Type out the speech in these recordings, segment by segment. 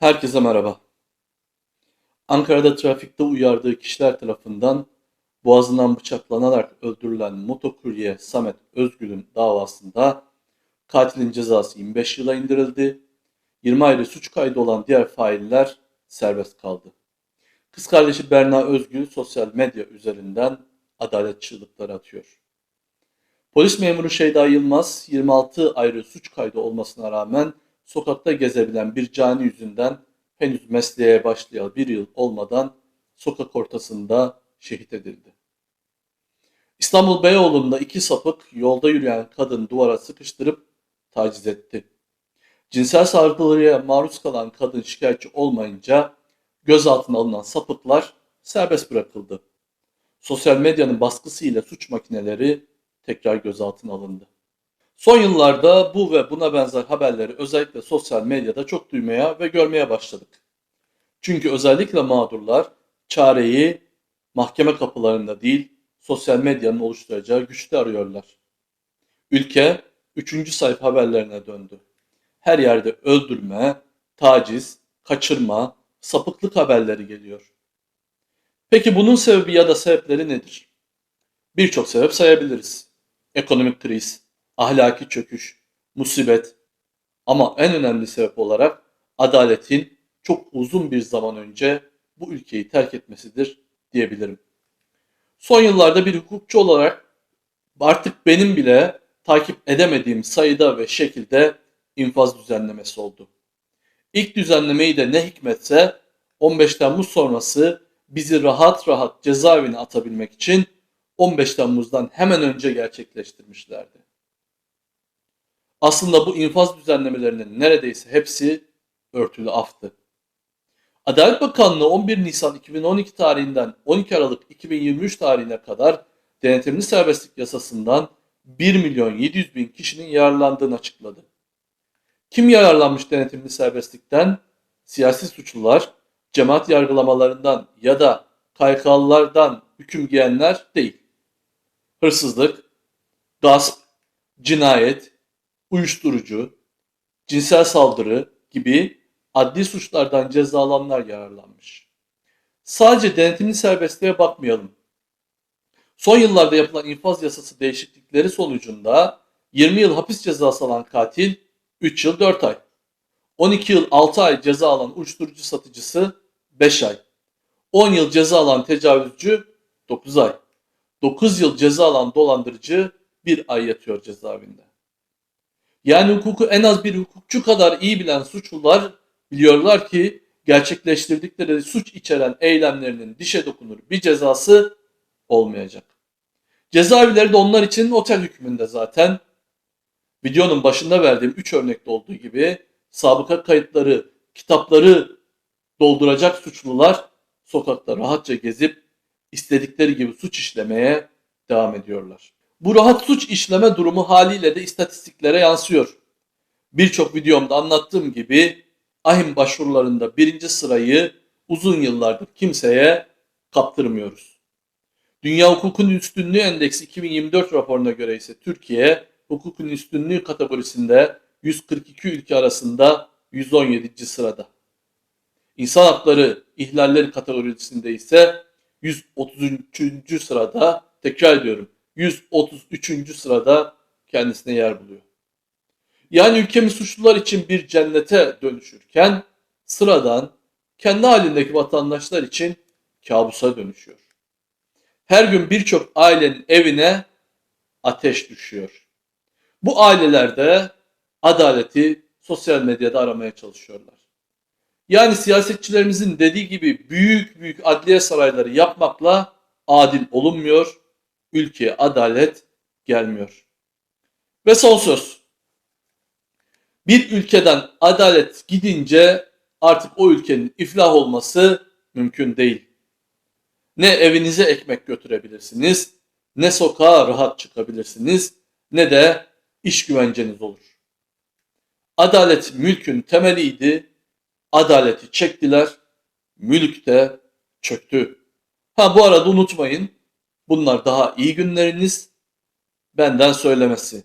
Herkese merhaba. Ankara'da trafikte uyardığı kişiler tarafından boğazından bıçaklanarak öldürülen motokurye Samet Özgül'ün davasında katilin cezası 25 yıla indirildi. 20 ayrı suç kaydı olan diğer failler serbest kaldı. Kız kardeşi Berna Özgül sosyal medya üzerinden adalet çığlıkları atıyor. Polis memuru Şeyda Yılmaz 26 ayrı suç kaydı olmasına rağmen sokakta gezebilen bir cani yüzünden henüz mesleğe başlayalı bir yıl olmadan sokak ortasında şehit edildi. İstanbul Beyoğlu'nda iki sapık yolda yürüyen kadın duvara sıkıştırıp taciz etti. Cinsel saldırıya maruz kalan kadın şikayetçi olmayınca gözaltına alınan sapıklar serbest bırakıldı. Sosyal medyanın baskısıyla suç makineleri tekrar gözaltına alındı. Son yıllarda bu ve buna benzer haberleri özellikle sosyal medyada çok duymaya ve görmeye başladık. Çünkü özellikle mağdurlar çareyi mahkeme kapılarında değil, sosyal medyanın oluşturacağı güçte arıyorlar. Ülke 3. sayfa haberlerine döndü. Her yerde öldürme, taciz, kaçırma, sapıklık haberleri geliyor. Peki bunun sebebi ya da sebepleri nedir? Birçok sebep sayabiliriz. Ekonomik kriz, ahlaki çöküş, musibet ama en önemli sebep olarak adaletin çok uzun bir zaman önce bu ülkeyi terk etmesidir diyebilirim. Son yıllarda bir hukukçu olarak artık benim bile takip edemediğim sayıda ve şekilde infaz düzenlemesi oldu. İlk düzenlemeyi de ne hikmetse 15 Temmuz sonrası bizi rahat rahat cezaevine atabilmek için 15 Temmuz'dan hemen önce gerçekleştirmişlerdi. Aslında bu infaz düzenlemelerinin neredeyse hepsi örtülü aftı. Adalet Bakanlığı 11 Nisan 2012 tarihinden 12 Aralık 2023 tarihine kadar denetimli serbestlik yasasından 1 milyon 700 bin kişinin yararlandığını açıkladı. Kim yararlanmış denetimli serbestlikten? Siyasi suçlular, cemaat yargılamalarından ya da KYK'lılardan hüküm giyenler değil. Hırsızlık, gasp, cinayet, uyuşturucu, cinsel saldırı gibi adli suçlardan cezalananlar yararlanmış. Sadece denetimli serbestliğe bakmayalım. Son yıllarda yapılan infaz yasası değişiklikleri sonucunda 20 yıl hapis cezası alan katil 3 yıl 4 ay. 12 yıl 6 ay ceza alan uyuşturucu satıcısı 5 ay. 10 yıl ceza alan tecavüzcü 9 ay. 9 yıl ceza alan dolandırıcı 1 ay yatıyor cezaevinde. Yani hukuku en az bir hukukçu kadar iyi bilen suçlular biliyorlar ki gerçekleştirdikleri suç içeren eylemlerinin dişe dokunur bir cezası olmayacak. Cezaevleri de onlar için otel hükmünde zaten. Videonun başında verdiğim 3 örnekte olduğu gibi sabıka kayıtları, kitapları dolduracak suçlular sokakta rahatça gezip istedikleri gibi suç işlemeye devam ediyorlar. Bu rahat suç işleme durumu haliyle de istatistiklere yansıyor. Birçok videomda anlattığım gibi ahim başvurularında birinci sırayı uzun yıllardır kimseye kaptırmıyoruz. Dünya Hukukun Üstünlüğü Endeksi 2024 raporuna göre ise Türkiye hukukun üstünlüğü kategorisinde 142 ülke arasında 117. sırada. İnsan hakları ihlalleri kategorisinde ise 133. sırada tekrar ediyorum 133. sırada kendisine yer buluyor. Yani ülkemiz suçlular için bir cennete dönüşürken sıradan kendi halindeki vatandaşlar için kabusa dönüşüyor. Her gün birçok ailenin evine ateş düşüyor. Bu ailelerde adaleti sosyal medyada aramaya çalışıyorlar. Yani siyasetçilerimizin dediği gibi büyük büyük adliye sarayları yapmakla adil olunmuyor, ülkeye adalet gelmiyor. Ve son söz. Bir ülkeden adalet gidince artık o ülkenin iflah olması mümkün değil. Ne evinize ekmek götürebilirsiniz, ne sokağa rahat çıkabilirsiniz, ne de iş güvenceniz olur. Adalet mülkün temeliydi, adaleti çektiler, mülk de çöktü. Ha bu arada unutmayın, bunlar daha iyi günleriniz, benden söylemesi.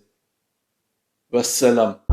Vesselam.